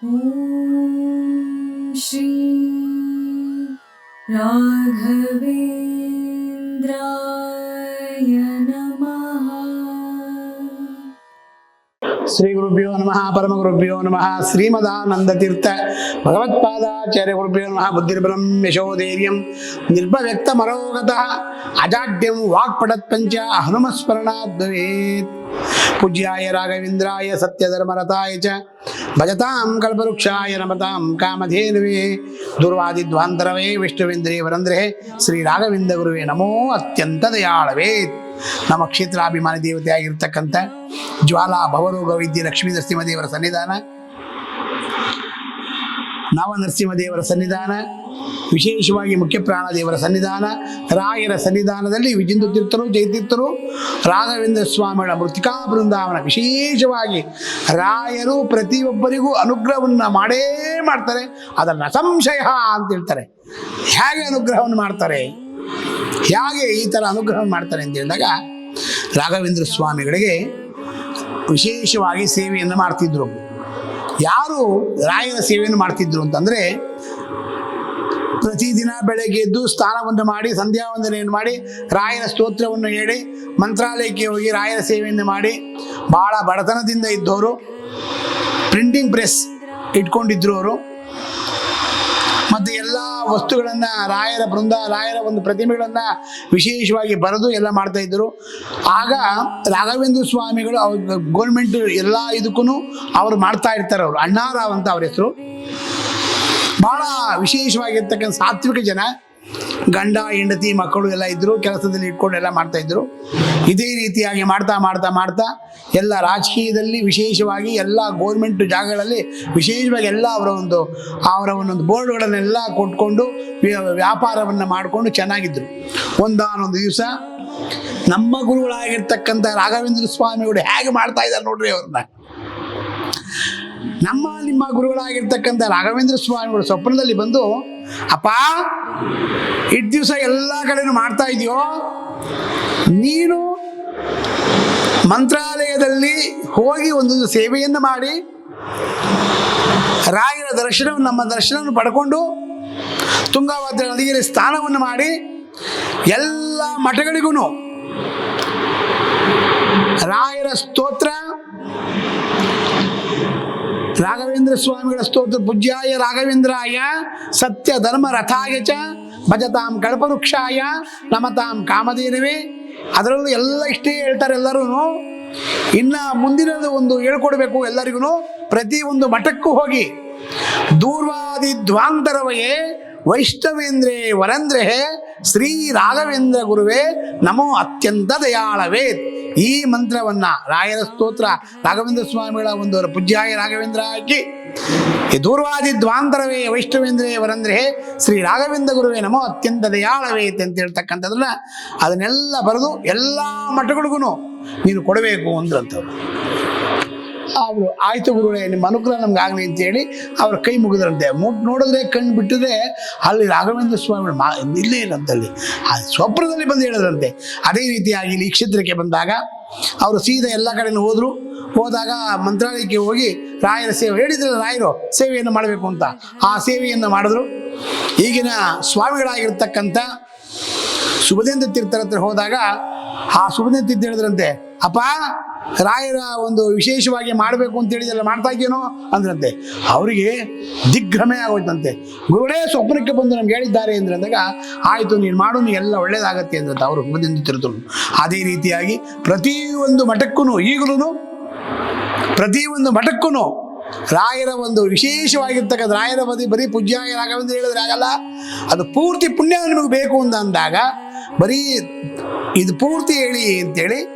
श्री राघवेन्द्राय ಶ್ರೀ ಗುರುಭ್ಯೋ ನಮಃ ಪರಮ ಗುರುಭ್ಯೋ ನಮಃ ಶ್ರೀಮದಾನಂದ ತೀರ್ಥ ಭಗವತ್ಪಾದಾಚಾರ್ಯ ಗುರುಭ್ಯೋ ನಮಃ ಬುದ್ಧಿರ್ಬಲಂ ಯಶೋಧೈರ್ಯಂ ನಿರ್ಭವ್ಯಕ್ತ ಮರೋಗತಃ ಅಜಾಡ್ಯಂ ವಾಕ್ಪಟತ್ ಪಂಚ ಹನುಮಸ್ಮರಣಾತ್ ಭವೇತ್ ಪೂಜ್ಯಾಯ ರಾಘವೇಂದ್ರಾಯ ಸತ್ಯಧರ್ಮರತಾಯ ಚ ಭಜತಾಂ ಕಲ್ಪವೃಕ್ಷಾಯ ನಮತಾಂ ಕಾಮಧೇನುವೆ ದುರ್ವಾದಿಧ್ವಾಂತರವೇ ವಿಷ್ಣುವೇಂದ್ರೇ ವರಂದ್ರೇ ಶ್ರೀ ರಾಘವೇಂದ್ರ ಗುರುವೇ ನಮೋ ಅತ್ಯಂತ ದಯಾಳವೇ ನಮ್ಮ ಕ್ಷೇತ್ರಾಭಿಮಾನಿ ದೇವತೆಯಾಗಿರ್ತಕ್ಕಂಥ ಜ್ವಾಲಾ ಭವರೋಗ ವೈದ್ಯ ಲಕ್ಷ್ಮೀ ನರಸಿಂಹದೇವರ ಸನ್ನಿಧಾನ, ನವ ನರಸಿಂಹದೇವರ ಸನ್ನಿಧಾನ, ವಿಶೇಷವಾಗಿ ಮುಖ್ಯ ಪ್ರಾಣ ದೇವರ ಸನ್ನಿಧಾನ, ರಾಯರ ಸನ್ನಿಧಾನದಲ್ಲಿ ವಿಜಿಂದು ತೀರ್ಥರು ಜಯತೀರ್ಥರು ರಾಘವೇಂದ್ರ ಸ್ವಾಮಿಗಳ ಮೃತಿಕಾ ಬೃಂದಾವನ ವಿಶೇಷವಾಗಿ ರಾಯರು ಪ್ರತಿಯೊಬ್ಬರಿಗೂ ಅನುಗ್ರಹವನ್ನು ಮಾಡೇ ಮಾಡ್ತಾರೆ. ಅದನ್ನು ಸಂಶಯ ಅಂತ ಹೇಳ್ತಾರೆ. ಹೇಗೆ ಅನುಗ್ರಹವನ್ನು ಮಾಡ್ತಾರೆ? ಹೇಗೆ ಈ ಥರ ಅನುಗ್ರಹ ಮಾಡ್ತಾರೆ ಅಂತ ಹೇಳಿದಾಗ ರಾಘವೇಂದ್ರ ಸ್ವಾಮಿಗಳಿಗೆ ವಿಶೇಷವಾಗಿ ಸೇವೆಯನ್ನು ಮಾಡ್ತಿದ್ರು. ಯಾರು ರಾಯನ ಸೇವೆಯನ್ನು ಮಾಡ್ತಿದ್ರು ಅಂತಂದರೆ ಪ್ರತಿದಿನ ಬೆಳಗ್ಗೆ ಎದ್ದು ಸ್ನಾನವನ್ನು ಮಾಡಿ ಸಂಧ್ಯಾ ವಂದನೆಯನ್ನು ಮಾಡಿ ರಾಯನ ಸ್ತೋತ್ರವನ್ನು ಹೇಳಿ, ಮಂತ್ರಾಲಯಕ್ಕೆ ಹೋಗಿ ರಾಯನ ಸೇವೆಯನ್ನು ಮಾಡಿ ಭಾಳ ಬಡತನದಿಂದ ಇದ್ದವರು ಪ್ರಿಂಟಿಂಗ್ ಪ್ರೆಸ್ ಇಟ್ಕೊಂಡಿದ್ರು ಅವರು. ವಸ್ತುಗಳನ್ನು ರಾಯರ ಬೃಂದ, ರಾಯರ ಒಂದು ಪ್ರತಿಮೆಗಳನ್ನ ವಿಶೇಷವಾಗಿ ಬರೆದು ಎಲ್ಲ ಮಾಡ್ತಾ ಇದ್ದರು. ಆಗ ರಾಘವೇಂದ್ರ ಸ್ವಾಮಿಗಳು ಅವ್ರ ಗೌರ್ಮೆಂಟ್ ಎಲ್ಲ ಇದಕ್ಕೂ ಅವ್ರು ಮಾಡ್ತಾ ಇರ್ತಾರೆ ಅವರು. ಅಣ್ಣಾರಾವ್ ಅಂತ ಅವ್ರ ಹೆಸರು. ಬಹಳ ವಿಶೇಷವಾಗಿರ್ತಕ್ಕಂಥ ಸಾತ್ವಿಕ ಜನ. ಗಂಡ, ಹೆಂಡತಿ, ಮಕ್ಕಳು ಎಲ್ಲ ಇದ್ದರು ಕೆಲಸದಲ್ಲಿ ಇಟ್ಕೊಂಡು ಎಲ್ಲ ಮಾಡ್ತಾ ಇದ್ರು. ಇದೇ ರೀತಿಯಾಗಿ ಮಾಡ್ತಾ ಮಾಡ್ತಾ ಮಾಡ್ತಾ ಎಲ್ಲ ರಾಜಕೀಯದಲ್ಲಿ ವಿಶೇಷವಾಗಿ ಎಲ್ಲ ಗೋರ್ಮೆಂಟ್ ಜಾಗಗಳಲ್ಲಿ ವಿಶೇಷವಾಗಿ ಎಲ್ಲ ಅವರ ಒಂದು, ಅವರ ಒಂದೊಂದು ಬೋರ್ಡ್ಗಳನ್ನೆಲ್ಲ ಕೊಟ್ಕೊಂಡು ವ್ಯ- ವ್ಯಾಪಾರವನ್ನು ಮಾಡಿಕೊಂಡು ಚೆನ್ನಾಗಿದ್ದರು ಒಂದಾನೊಂದು ದಿವಸ ನಮ್ಮ ಗುರುಗಳಾಗಿರ್ತಕ್ಕಂಥ ರಾಘವೇಂದ್ರ ಸ್ವಾಮಿಗಳು ಹೇಗೆ ಮಾಡ್ತಾ ಇದ್ದಾರೆ ನೋಡ್ರಿ ಅವ್ರನ್ನ. ನಮ್ಮ, ನಿಮ್ಮ ಗುರುಗಳಾಗಿರ್ತಕ್ಕಂಥ ರಾಘವೇಂದ್ರ ಸ್ವಾಮಿಗಳು ಸ್ವಪ್ನದಲ್ಲಿ ಬಂದು ಅಪ್ಪ, ಇಟ್ ದಿವಸ ಎಲ್ಲ ಕಡೆನೂ ಮಾಡ್ತಾ ಇದೆಯೋ? ನೀನು ಮಂತ್ರಾಲಯದಲ್ಲಿ ಹೋಗಿ ಒಂದು ಸೇವೆಯನ್ನು ಮಾಡಿ, ರಾಯರ ದರ್ಶನ ನಮ್ಮ ದರ್ಶನವನ್ನು ಪಡ್ಕೊಂಡು ತುಂಗಾಭದ್ರ ನದಿಯಲ್ಲಿ ಸ್ನಾನವನ್ನು ಮಾಡಿ, ಎಲ್ಲ ಮಠಗಳಿಗೂ ರಾಯರ ಸ್ತೋತ್ರ ರಾಘವೇಂದ್ರ ಸ್ವಾಮಿಗಳ ಸ್ತೋತ್ರ, ಪೂಜ್ಯಾಯ ರಾಘವೇಂದ್ರಾಯ, ಸತ್ಯ ಧರ್ಮ ರಥಾಯ ಚ, ಭಜತಾಂ ಕಳಪವೃಕ್ಷಾಯ ನಮತಾಂ ಕಾಮಧೇನವೇ. ಅದರಲ್ಲೂ ಎಲ್ಲ ಇಷ್ಟೇ ಹೇಳ್ತಾರೆ ಎಲ್ಲರೂ ಇನ್ನು ಮುಂದಿನದು ಒಂದು ಹೇಳ್ಕೊಡ್ಬೇಕು ಎಲ್ಲರಿಗೂ ಪ್ರತಿ ಒಂದು ಮಠಕ್ಕೂ ಹೋಗಿ ದೂರ್ವಾದಿ ಧ್ವಾಂತರವಯೇ ವೈಷ್ಣವೇಂದ್ರೇ ವರೇಂದ್ರೆ, ಶ್ರೀ ರಾಘವೇಂದ್ರ ಗುರುವೇ, ನಮೋ ಅತ್ಯಂತ ದಯಾಳವೇ. ಈ ಮಂತ್ರವನ್ನ ರಾಯರ ಸ್ತೋತ್ರ ರಾಘವೇಂದ್ರ ಸ್ವಾಮಿಗಳ ಒಂದು ಪೂಜ್ಯಾಯ ರಾಘವೇಂದ್ರ ಈ ದೂರ್ವಾದಿ ದ್ವಾಂತರವೇ ವೈಷ್ಣವೇಂದ್ರೇ ವರಂದ್ರೆ, ಶ್ರೀ ರಾಘವೇಂದ್ರ ಗುರುವೇ ನಮೋ, ಅತ್ಯಂತ ದಯಾಳವೇ ಅಂತ ಹೇಳ್ತಕ್ಕಂಥದನ್ನ ಅದನ್ನೆಲ್ಲ ಬರೆದು ಎಲ್ಲ ಮಠಗಳಿಗೂ ನೀನು ಕೊಡಬೇಕು ಅಂದ್ರಂಥವ್ರು ಅವರು ಆಯ್ತು ಗುರುಗಳೇ ನಿಮ್ಮ ಅನುಗ್ರಹ ನಮ್ಗೆ ಆಗಲಿ ಅಂತೇಳಿ ಅವ್ರ ಕೈ ಮುಗಿದ್ರಂತೆ. ಮುಟ್ ನೋಡಿದ್ರೆ ಕಣ್ಣು ಬಿಟ್ಟಿದ್ರೆ ಅಲ್ಲಿ ರಾಘವೇಂದ್ರ ಸ್ವಾಮಿಗಳು ಮಾ ಇಲ್ಲೇ ಇಲ್ಲಂತಲ್ಲಿ ಆ ಸ್ವಪ್ನದಲ್ಲಿ ಬಂದು ಹೇಳಿದ್ರಂತೆ. ಅದೇ ರೀತಿಯಾಗಿ ಇಲ್ಲಿ ಕ್ಷೇತ್ರಕ್ಕೆ ಬಂದಾಗ ಅವರು ಸೀದಾ ಎಲ್ಲ ಕಡೆನೂ ಹೋದರು. ಹೋದಾಗ ಮಂತ್ರಾಲಯಕ್ಕೆ ಹೋಗಿ ರಾಯರ ಸೇವೆ ಹೇಳಿದ್ರು ರಾಯರು, ಸೇವೆಯನ್ನು ಮಾಡಬೇಕು ಅಂತ. ಆ ಸೇವೆಯನ್ನು ಮಾಡಿದ್ರು. ಈಗಿನ ಸ್ವಾಮಿಗಳಾಗಿರ್ತಕ್ಕಂಥ ಸುಭದೇಂದ್ರ ತೀರ್ಥರ ಹತ್ರ ಹೋದಾಗ ಆ ಸುಭದೇಂದ್ರ ತೀರ್ಥ ಹೇಳಿದ್ರಂತೆ, ಅಪ್ಪ ರಾಯರ ಒಂದು ವಿಶೇಷವಾಗಿ ಮಾಡಬೇಕು ಅಂತ ಹೇಳಿದೆಲ್ಲ ಮಾಡ್ತಾ ಇದೇನೋ ಅಂದ್ರಂತೆ. ಅವರಿಗೆ ದಿಗ್ಭ್ರಮೆ ಆಗೋಯ್ತಂತೆ. ಗುರುಗಳೇ, ಸ್ವಪ್ನಕ್ಕೆ ಬಂದು ನಮ್ಗೆ ಹೇಳಿದ್ದಾರೆ ಅಂದ್ರೆ ಅಂದಾಗ ಆಯಿತು, ನೀನು ಮಾಡು ನೀ ಎಲ್ಲ ಒಳ್ಳೇದಾಗತ್ತೆ ಅಂದ್ರಂತೆ ಅವರು ಸುಭದೇಂದ್ರ ತೀರ್ಥರು ಅದೇ ರೀತಿಯಾಗಿ ಪ್ರತಿಯೊಂದು ಮಠಕ್ಕೂ ಈಗಲೂ ಪ್ರತಿಯೊಂದು ಮಠಕ್ಕೂ ರಾಯರ ಒಂದು ವಿಶೇಷವಾಗಿರ್ತಕ್ಕಂಥ, ರಾಯರ ಬದಿ ಬರೀ ಪೂಜ್ಯ ರಾಘವೇಂದ್ರ ಹೇಳಿದ್ರೆ ಆಗಲ್ಲ. ಅದು ಪೂರ್ತಿ ಪುಣ್ಯ ನಿಮಗೆ ಬೇಕು ಅಂತ ಅಂದಾಗ, ಬರೀ ಇದು ಪೂರ್ತಿ ಹೇಳಿ ಅಂತೇಳಿ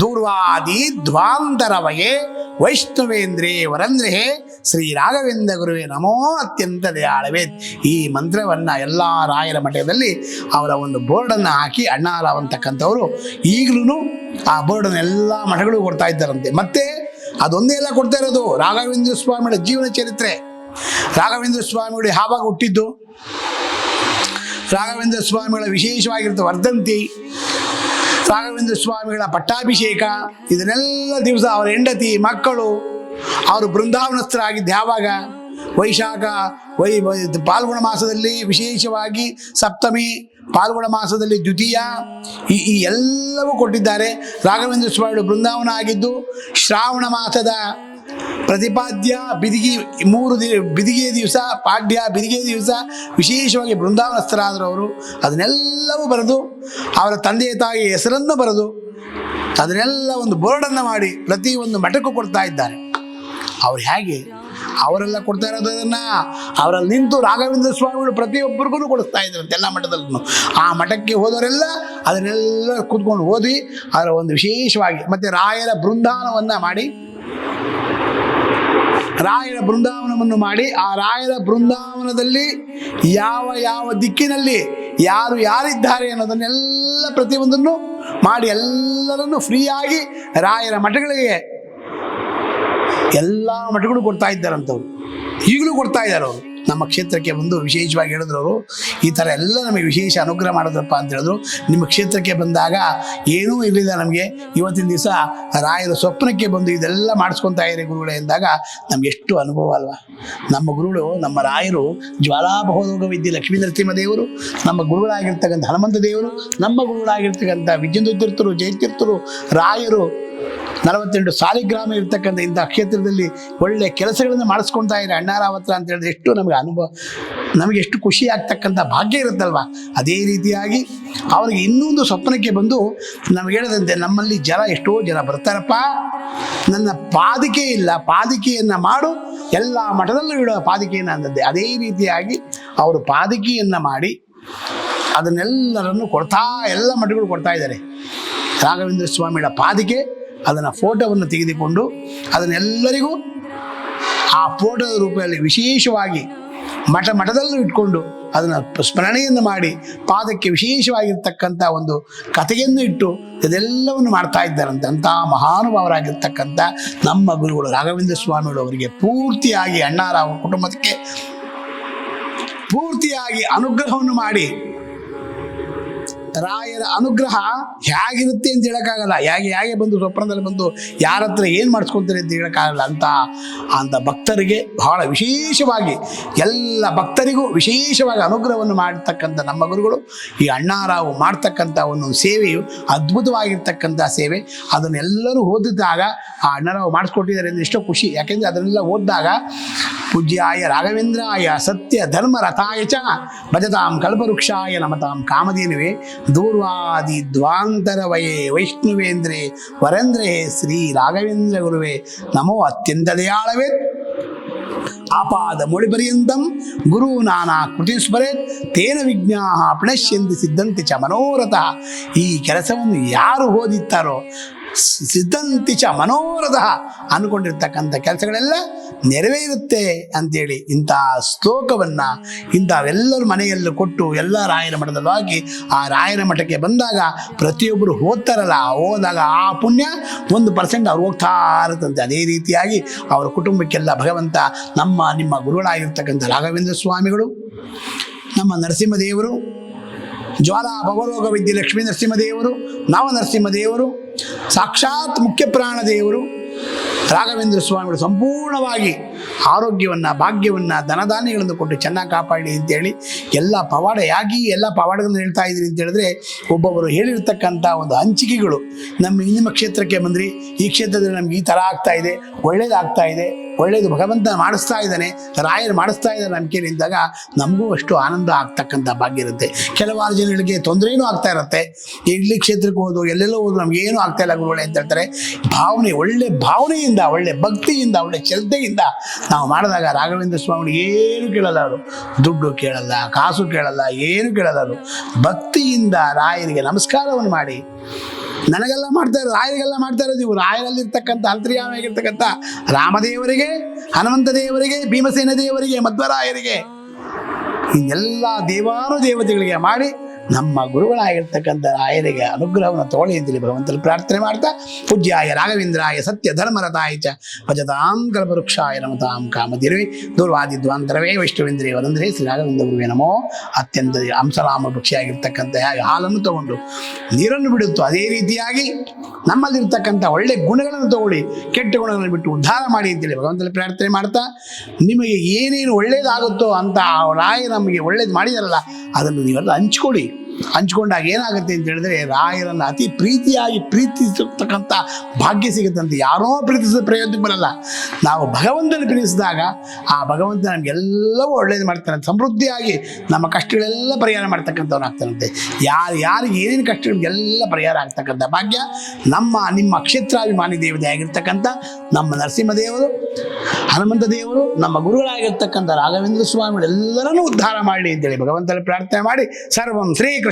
ದೂರ್ವಾದಿ ಧ್ವಾಂತರವಯೇ ವೈಷ್ಣವೇಂದ್ರೇ ವರಂದ್ರೇ ಶ್ರೀ ರಾಘವೇಂದ್ರ ಗುರುವೇ ನಮೋ ಅತ್ಯಂತ ದಯಾಳವೇ. ಈ ಮಂತ್ರವನ್ನ ಎಲ್ಲ ರಾಯರ ಮಠದಲ್ಲಿ ಅವರ ಒಂದು ಬೋರ್ಡನ್ನು ಹಾಕಿ ಅಣ್ಣಾರಾವ್ ಈಗಲೂ ಆ ಬೋರ್ಡನ್ನು ಎಲ್ಲ ಮಠಗಳು ಕೊಡ್ತಾ ಇದ್ದಾರಂತೆ. ಮತ್ತೆ ಅದೊಂದೇ ಎಲ್ಲ ಕೊಡ್ತಾ ಇರೋದು ರಾಘವೇಂದ್ರ ಸ್ವಾಮಿಗಳ ಜೀವನ ಚರಿತ್ರೆ. ರಾಘವೇಂದ್ರ ಸ್ವಾಮಿಗಳು ಯಾವಾಗ ಹುಟ್ಟಿದ್ದು? ರಾಘವೇಂದ್ರ ಸ್ವಾಮಿಗಳ ವಿಶೇಷವಾಗಿರುತ್ತೆ ವರ್ಧಂತಿ. ರಾಘವೇಂದ್ರ ಸ್ವಾಮಿಗಳ ಪಟ್ಟಾಭಿಷೇಕ, ಇದನ್ನೆಲ್ಲ ದಿವಸ ಅವರ ಹೆಂಡತಿ, ಮಕ್ಕಳು, ಅವರು ಬೃಂದಾವನಸ್ಥರಾಗಿದ್ದು ಯಾವಾಗ? ವೈಶಾಖ ವೈ, ಪಾಲ್ಗುಣ ಮಾಸದಲ್ಲಿ ವಿಶೇಷವಾಗಿ ಸಪ್ತಮಿ, ಪಾಲ್ಗುಣ ಮಾಸದಲ್ಲಿ ದ್ವಿತೀಯ, ಈ ಈ ಎಲ್ಲವೂ ಕೊಟ್ಟಿದ್ದಾರೆ. ರಾಘವೇಂದ್ರ ಸ್ವಾಮಿಗಳು ಬೃಂದಾವನ ಆಗಿದ್ದು ಶ್ರಾವಣ ಮಾಸದ ಪ್ರತಿಪಾದ್ಯ ಬಿದಿಗಿ ಮೂರು ದಿ ಬಿದಿಗೆ ದಿವಸ, ಪಾಡ್ಯ ಬಿದಿಗೆ ದಿವಸ, ವಿಶೇಷವಾಗಿ ಬೃಂದಾವನಸ್ಥರಾದರು ಅವರು, ಅದನ್ನೆಲ್ಲವೂ ಬರೆದು, ಅವರ ತಂದೆ ತಾಯಿ ಹೆಸರನ್ನು ಬರೆದು, ಅದನ್ನೆಲ್ಲ ಒಂದು ಬೋರ್ಡನ್ನು ಮಾಡಿ ಪ್ರತಿ ಒಂದು ಮಠಕ್ಕೂ ಕೊಡ್ತಾ ಇದ್ದಾರೆ. ಅವ್ರು ಹೇಗೆ? ಅವರೆಲ್ಲ ಕೊಡ್ತಾ ಇರೋದನ್ನು ಅವರಲ್ಲಿ ನಿಂತು ರಾಘವೇಂದ್ರ ಸ್ವಾಮಿಗಳು ಪ್ರತಿಯೊಬ್ಬರಿಗೂ ಕೊಡಿಸ್ತಾ ಇದ್ರಂತೆ ಎಲ್ಲ ಮಠದಲ್ಲೂ. ಆ ಮಠಕ್ಕೆ ಹೋದವರೆಲ್ಲ ಅದನ್ನೆಲ್ಲ ಕೂತ್ಕೊಂಡು ಓದಿ, ಅದರ ಒಂದು ವಿಶೇಷವಾಗಿ, ಮತ್ತು ರಾಯರ ಬೃಂದಾನವನ್ನು ಮಾಡಿ ರಾಯರ ಬೃಂದಾವನವನ್ನು ಮಾಡಿ ಆ ರಾಯರ ಬೃಂದಾವನದಲ್ಲಿ ಯಾವ ಯಾವ ದಿಕ್ಕಿನಲ್ಲಿ ಯಾರು ಯಾರಿದ್ದಾರೆ ಅನ್ನೋದನ್ನೆಲ್ಲ ಪ್ರತಿಯೊಂದನ್ನು ಮಾಡಿ ಎಲ್ಲರನ್ನು ಫ್ರೀಯಾಗಿ ರಾಯರ ಮಠಗಳಿಗೆ ಎಲ್ಲ ಮಠಗಳು ಕೊಡ್ತಾ ಇದ್ದಾರಂತವ್ರು. ಈಗಲೂ ಕೊಡ್ತಾ ಇದ್ದಾರೆ ಅವರು. ನಮ್ಮ ಕ್ಷೇತ್ರಕ್ಕೆ ಬಂದು ವಿಶೇಷವಾಗಿ ಹೇಳಿದ್ರು ಅವರು ಈ ಥರ ಎಲ್ಲ ನಮಗೆ ವಿಶೇಷ ಅನುಗ್ರಹ ಮಾಡಿದ್ರಪ್ಪ ಅಂತ ಹೇಳಿದ್ರು. ನಿಮ್ಮ ಕ್ಷೇತ್ರಕ್ಕೆ ಬಂದಾಗ ಏನೂ ಇರಲಿಲ್ಲ ನಮಗೆ. ಇವತ್ತಿನ ದಿವಸ ರಾಯರ ಸ್ವಪ್ನಕ್ಕೆ ಬಂದು ಇದೆಲ್ಲ ಮಾಡಿಸ್ಕೊತಾ ಇರಿ ಗುರುಗಳೇ ಎಂದಾಗ ನಮ್ಗೆ ಎಷ್ಟು ಅನುಭವ ಅಲ್ವಾ. ನಮ್ಮ ಗುರುಗಳು, ನಮ್ಮ ರಾಯರು ಜ್ವಾಲಾಭೋಗ ವಿದ್ಯೆ ಲಕ್ಷ್ಮೀ ನರಸಿಂಹ ದೇವರು, ನಮ್ಮ ಗುರುಗಳಾಗಿರ್ತಕ್ಕಂಥ ಹನುಮಂತ ದೇವರು, ನಮ್ಮ ಗುರುಗಳಾಗಿರ್ತಕ್ಕಂಥ ವಿಜಯೇಂದ್ರ ತೀರ್ಥರು ಜಯತೀರ್ಥರು, ರಾಯರು ನಲವತ್ತೆಂಟು ಸಾಲಿಗ್ರಾಮ ಇರ್ತಕ್ಕಂಥ ಇಂಥ ಕ್ಷೇತ್ರದಲ್ಲಿ ಒಳ್ಳೆ ಕೆಲಸಗಳನ್ನು ಮಾಡಿಸ್ಕೊಳ್ತಾ ಇದ್ದಾರೆ ಅಣ್ಣಾರಾವತ್ರ ಅಂತ ಹೇಳಿದ್ರೆ ಎಷ್ಟು ನಮಗೆ ಅನುಭವ, ನಮಗೆ ಎಷ್ಟು ಖುಷಿ ಆಗ್ತಕ್ಕಂಥ ಭಾಗ್ಯ ಇರುತ್ತಲ್ವ? ಅದೇ ರೀತಿಯಾಗಿ ಅವರಿಗೆ ಇನ್ನೊಂದು ಸ್ವಪ್ನಕ್ಕೆ ಬಂದು ನಮ್ಗೆ ಹೇಳದಂತೆ, ನಮ್ಮಲ್ಲಿ ಜನ ಎಷ್ಟೋ ಜನ ಬರ್ತಾರಪ್ಪ. ನನ್ನ ಪಾದಿಕೆ ಇಲ್ಲ, ಪಾದಿಕೆಯನ್ನು ಮಾಡು. ಎಲ್ಲ ಮಠದಲ್ಲೂ ಇಡೋ ಪಾದಿಕೆಯನ್ನು ಅಂದದ್ದೆ. ಅದೇ ರೀತಿಯಾಗಿ ಅವರು ಪಾದಿಕೆಯನ್ನು ಮಾಡಿ ಅದನ್ನೆಲ್ಲರನ್ನು ಕೊಡ್ತಾ, ಎಲ್ಲ ಮಠಗಳು ಕೊಡ್ತಾ ಇದ್ದಾರೆ. ರಾಘವೇಂದ್ರ ಸ್ವಾಮಿಗಳ ಪಾದಿಕೆ. ಅದನ್ನು ಫೋಟೋವನ್ನು ತೆಗೆದುಕೊಂಡು ಅದನ್ನೆಲ್ಲರಿಗೂ ಆ ಫೋಟೋದ ರೂಪದಲ್ಲಿ ವಿಶೇಷವಾಗಿ ಮಠ, ಮಠದಲ್ಲೂ ಇಟ್ಕೊಂಡು ಅದನ್ನು ಸ್ಮರಣೆಯನ್ನು ಮಾಡಿ ಪಾದಕ್ಕೆ ವಿಶೇಷವಾಗಿರ್ತಕ್ಕಂಥ ಒಂದು ಕಥೆಯನ್ನು ಇಟ್ಟು ಇದೆಲ್ಲವನ್ನು ಮಾಡ್ತಾ ಇದ್ದಾರಂತೆ. ಅಂಥ ಮಹಾನುಭಾವರಾಗಿರ್ತಕ್ಕಂಥ ನಮ್ಮ ಗುರುಗಳು ರಾಘವೇಂದ್ರ ಸ್ವಾಮಿಗಳು ಅವರಿಗೆ ಪೂರ್ತಿಯಾಗಿ ಅಣ್ಣಾರಾವ್ ಕುಟುಂಬಕ್ಕೆ ಪೂರ್ತಿಯಾಗಿ ಅನುಗ್ರಹವನ್ನು ಮಾಡಿ ರಾಯರ ಅನುಗ್ರಹ ಹೇಗಿರುತ್ತೆ ಅಂತ ಹೇಳೋಕ್ಕಾಗಲ್ಲ. ಹೇಗೆ ಹೇಗೆ ಬಂದು ಸ್ವಪ್ನದಲ್ಲಿ ಬಂದು ಯಾರ ಹತ್ರ ಏನು ಮಾಡಿಸ್ಕೊತಾರೆ ಅಂತ ಹೇಳೋಕ್ಕಾಗಲ್ಲ ಅಂತ ಅಂತ ಭಕ್ತರಿಗೆ ಬಹಳ ವಿಶೇಷವಾಗಿ, ಎಲ್ಲ ಭಕ್ತರಿಗೂ ವಿಶೇಷವಾಗಿ ಅನುಗ್ರಹವನ್ನು ಮಾಡತಕ್ಕಂಥ ನಮ್ಮ ಗುರುಗಳು, ಈ ಅಣ್ಣಾರಾವು ಮಾಡ್ತಕ್ಕಂಥ ಒಂದು ಸೇವೆಯು, ಅದ್ಭುತವಾಗಿರ್ತಕ್ಕಂಥ ಸೇವೆ. ಅದನ್ನೆಲ್ಲರೂ ಓದಿದಾಗ ಆ ಅಣ್ಣಾರಾವು ಮಾಡಿಸ್ಕೊಟ್ಟಿದ್ದಾರೆ ಅಂದರೆ ಎಷ್ಟೋ ಖುಷಿ. ಯಾಕೆಂದರೆ ಅದನ್ನೆಲ್ಲ ಓದಿದಾಗ ಪೂಜ್ಯಾಯ ರಾಘವೇಂದ್ರಾಯ ಸತ್ಯ ಧರ್ಮ ರಥಾಯ ಚ ಭಜತಾಂ ಕಲ್ಪವೃಕ್ಷಾಯ ನಮತಾಂ ಕಾಮಧೇನುವೆ ದೂರ್ವಾದಿ ದ್ವಾಂತರವಯೇ ವೈಷ್ಣವೇಂದ್ರೇ ವರೇಂದ್ರೇ ಶ್ರೀ ರಾಘವೇಂದ್ರ ಗುರುವೇ ನಮೋ ಅತ್ಯಂತ ದಯಾಳವೇ. ಆಪಾದ ಮುಳಿಪರ್ಯಂತಂ ಗುರು ನಾನಾ ಕೃತಿ ಸ್ಮರೇತ್ ತೇನ ವಿಜ್ಞಾ ಪ್ರಣಶ್ಯಂತಿ ಸಿದ್ಧಂತಿ ಚ ಮನೋರಥ ಈ ಕೆಲಸವನ್ನು ಯಾರು ಓದಿತ್ತಾರೋ ಸಿ- ಸಿದ್ಧಂತಿ ಚ ಮನೋರಥ ಅಂದ್ಕೊಂಡಿರ್ತಕ್ಕಂಥ ಕೆಲಸಗಳೆಲ್ಲ ನೆರವೇರುತ್ತೆ ಅಂತೇಳಿ ಇಂಥ ಶ್ಲೋಕವನ್ನು ಇಂಥವೆಲ್ಲರ ಮನೆಯಲ್ಲೂ ಕೊಟ್ಟು ಎಲ್ಲ ರಾಯರ ಮಠದಲ್ಲೂ ಹಾಕಿ ಆ ರಾಯರ ಮಠಕ್ಕೆ ಬಂದಾಗ ಪ್ರತಿಯೊಬ್ಬರು ಹೋಗ್ತಾರಲ್ಲ, ಹೋದಾಗ ಆ ಪುಣ್ಯ ಒಂದು ಪರ್ಸೆಂಟ್ ಅವ್ರು ಹೋಗ್ತಾ ಇರುತ್ತಂತೆ. ಅದೇ ರೀತಿಯಾಗಿ ಅವರ ಕುಟುಂಬಕ್ಕೆಲ್ಲ ಭಗವಂತ ನಮ್ಮ, ನಿಮ್ಮ ಗುರುಗಳಾಗಿರ್ತಕ್ಕಂಥ ರಾಘವೇಂದ್ರ ಸ್ವಾಮಿಗಳು, ನಮ್ಮ ನರಸಿಂಹದೇವರು ಜ್ವಾಲಾ ಭವರೋಗ ವಿದ್ಯೆ ಲಕ್ಷ್ಮೀ ನರಸಿಂಹದೇವರು ನವ ನರಸಿಂಹದೇವರು, ಸಾಕ್ಷಾತ್ ಮುಖ್ಯ ಪ್ರಾಣ ದೇವರು, ರಾಘವೇಂದ್ರ ಸ್ವಾಮಿಗಳು ಸಂಪೂರ್ಣವಾಗಿ ಆರೋಗ್ಯವನ್ನು, ಭಾಗ್ಯವನ್ನು, ಧನಧಾನ್ಯಗಳನ್ನು ಕೊಟ್ಟು ಚೆನ್ನಾಗಿ ಕಾಪಾಡಿ ಅಂತೇಳಿ ಎಲ್ಲ ಪವಾಡ ಯಾಗಿ ಎಲ್ಲ ಪವಾಡಗಳನ್ನು ಹೇಳ್ತಾ ಇದ್ದೀರಿ ಅಂತ ಹೇಳಿದ್ರೆ ಒಬ್ಬೊಬ್ಬರು ಹೇಳಿರ್ತಕ್ಕಂಥ ಒಂದು ಹಂಚಿಕೆಗಳು ನಮ್ಮ ನಿಮ್ಮ ಕ್ಷೇತ್ರಕ್ಕೆ ಬಂದ್ರಿ. ಈ ಕ್ಷೇತ್ರದಲ್ಲಿ ನಮ್ಗೆ ಈ ಥರ ಆಗ್ತಾ ಇದೆ, ಒಳ್ಳೇದಾಗ್ತಾ ಇದೆ. ಒಳ್ಳೇದು ಭಗವಂತ ಮಾಡಿಸ್ತಾ ಇದ್ದಾನೆ, ರಾಯರು ಮಾಡಿಸ್ತಾ ಇದ್ದಾರೆ ನಂಬಿಕೆ ನಿಂತಾಗ ನಮಗೂ ಅಷ್ಟು ಆನಂದ ಆಗ್ತಕ್ಕಂಥ ಭಾಗ್ಯ ಇರುತ್ತೆ. ಕೆಲವಾರು ಜನಗಳಿಗೆ ತೊಂದರೆಯೂ ಆಗ್ತಾ ಇರುತ್ತೆ. ಇಲ್ಲಿ ಕ್ಷೇತ್ರಕ್ಕೆ ಹೋದು ಎಲ್ಲೆಲ್ಲೋ ಹೋದ್ರು ನಮ್ಗೆ ಏನೂ ಆಗ್ತಾ ಇಲ್ಲ ಗುರುಗಳೇ ಅಂತ ಹೇಳ್ತಾರೆ. ಭಾವನೆ, ಒಳ್ಳೆ ಭಾವನೆಯಿಂದ, ಒಳ್ಳೆ ಭಕ್ತಿಯಿಂದ, ಒಳ್ಳೆ ಶ್ರದ್ಧೆಯಿಂದ ನಾವು ಮಾಡಿದಾಗ ರಾಘವೇಂದ್ರ ಸ್ವಾಮಿ ಏನು ಕೇಳಲ್ಲ ಅವರು. ದುಡ್ಡು ಕೇಳಲ್ಲ, ಕಾಸು ಕೇಳಲ್ಲ, ಏನು ಕೇಳಲ್ಲ ಅವರು. ಭಕ್ತಿಯಿಂದ ರಾಯರಿಗೆ ನಮಸ್ಕಾರವನ್ನು ಮಾಡಿ ನನಗೆಲ್ಲ ಮಾಡ್ತಾ ಇರೋದು, ರಾಯರಿಗೆಲ್ಲ ಮಾಡ್ತಾ ಇರೋದು ಇವು ರಾಯರಲ್ಲಿರ್ತಕ್ಕಂಥ ಅಂತರ್ಯಾಮಿಯಾಗಿರ್ತಕ್ಕಂಥ ರಾಮದೇವರಿಗೆ, ಹನುಮಂತ ದೇವರಿಗೆ, ಭೀಮಸೇನ ದೇವರಿಗೆ, ಮಧ್ವರಾಯರಿಗೆ ಎಲ್ಲ ದೇವಾನು ದೇವತೆಗಳಿಗೆ ಮಾಡಿ ನಮ್ಮ ಗುರುಗಳಾಗಿರ್ತಕ್ಕಂಥ ರಾಯರಿಗೆ ಅನುಗ್ರಹವನ್ನು ತೋಳಿ ಅಂತೇಳಿ ಭಗವಂತನ ಪ್ರಾರ್ಥನೆ ಮಾಡ್ತಾ, ಪೂಜ್ಯಾಯ ರಾಘವೇಂದ್ರಾಯ ಸತ್ಯ ಧರ್ಮರತಾಯ ಚ ಭಜತಾಂ ಕಲ್ಪವೃಕ್ಷಾಯ ನಮತಾಂ ಕಾಮದಿರುವೆ ದೂರ್ವಾದಿದ್ವಾಂತರವೇ ವೈಷ್ಣವೇಂದ್ರಿಯ ವರಂದ್ರೆ ಶ್ರೀ ರಾಘವೇಂದ್ರ ಗುರುವೆ ನಮೋ. ಅತ್ಯಂತ ಹಂಸರಾಮ ಪಕ್ಷಿಯಾಗಿರ್ತಕ್ಕಂಥ ಹಾಗೆ ಹಾಲನ್ನು ತಗೊಂಡು, ನೀರನ್ನು ಬಿಡುತ್ತೋ. ಅದೇ ರೀತಿಯಾಗಿ ನಮ್ಮಲ್ಲಿರ್ತಕ್ಕಂಥ ಒಳ್ಳೆ ಗುಣಗಳನ್ನು ತಗೊಳ್ಳಿ, ಕೆಟ್ಟ ಗುಣಗಳನ್ನು ಬಿಟ್ಟು ಉದ್ಧಾರ ಮಾಡಿ ಅಂತೇಳಿ ಭಗವಂತನಲ್ಲಿ ಪ್ರಾರ್ಥನೆ ಮಾಡ್ತಾ, ನಿಮಗೆ ಏನೇನು ಒಳ್ಳೇದಾಗುತ್ತೋ ಅಂತ ಆ ರಾಯ ನಮಗೆ ಒಳ್ಳೇದು ಮಾಡಿದಾರಲ್ಲ, ಅದನ್ನು ನೀವೆಲ್ಲ ಹಂಚ್ಕೊಡಿ ಹಂಚ್ಕೊಂಡಾಗ ಏನಾಗುತ್ತೆ ಅಂತ ಹೇಳಿದ್ರೆ, ರಾಯರನ್ನು ಅತಿ ಪ್ರೀತಿಯಾಗಿ ಪ್ರೀತಿಸತಕ್ಕಂಥ ಭಾಗ್ಯ ಸಿಗುತ್ತಂತೆ ಯಾರೋ ಪ್ರೀತಿಸಿದ ಪ್ರಯೋಜನಕ್ಕೆ ಬರಲ್ಲ. ನಾವು ಭಗವಂತನ ಪ್ರೀತಿಸಿದಾಗ, ಆ ಭಗವಂತ ನಮಗೆಲ್ಲವೂ ಒಳ್ಳೇದು ಮಾಡ್ತಾನೆ. ಸಮೃದ್ಧಿಯಾಗಿ ನಮ್ಮ ಕಷ್ಟಗಳೆಲ್ಲ ಪರಿಹಾರ ಮಾಡ್ತಕ್ಕಂಥವನಾಗ್ತಾನಂತೆ ಯಾರು, ಯಾರಿಗೆ ಏನೇನು ಕಷ್ಟಗಳಿಗೆಲ್ಲ ಪರಿಹಾರ ಆಗ್ತಕ್ಕಂಥ ಭಾಗ್ಯ. ನಮ್ಮ, ನಿಮ್ಮ ಕ್ಷೇತ್ರಾಭಿಮಾನಿ ದೇವತೆ ಆಗಿರ್ತಕ್ಕಂಥ ನಮ್ಮ ನರಸಿಂಹದೇವರು, ಹನುಮಂತ ದೇವರು, ನಮ್ಮ ಗುರುಗಳಾಗಿರ್ತಕ್ಕಂಥ ರಾಘವೇಂದ್ರ ಸ್ವಾಮಿಗಳೆಲ್ಲರನ್ನೂ ಉದ್ಧಾರ ಮಾಡಲಿ ಅಂತೇಳಿ ಭಗವಂತನ ಪ್ರಾರ್ಥನೆ ಮಾಡಿ, ಸರ್ವಂ ಶ್ರೀಕೃಷ್ಣ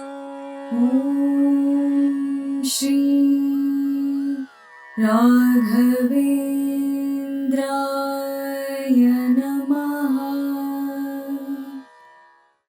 श्री राघवेन्द्राय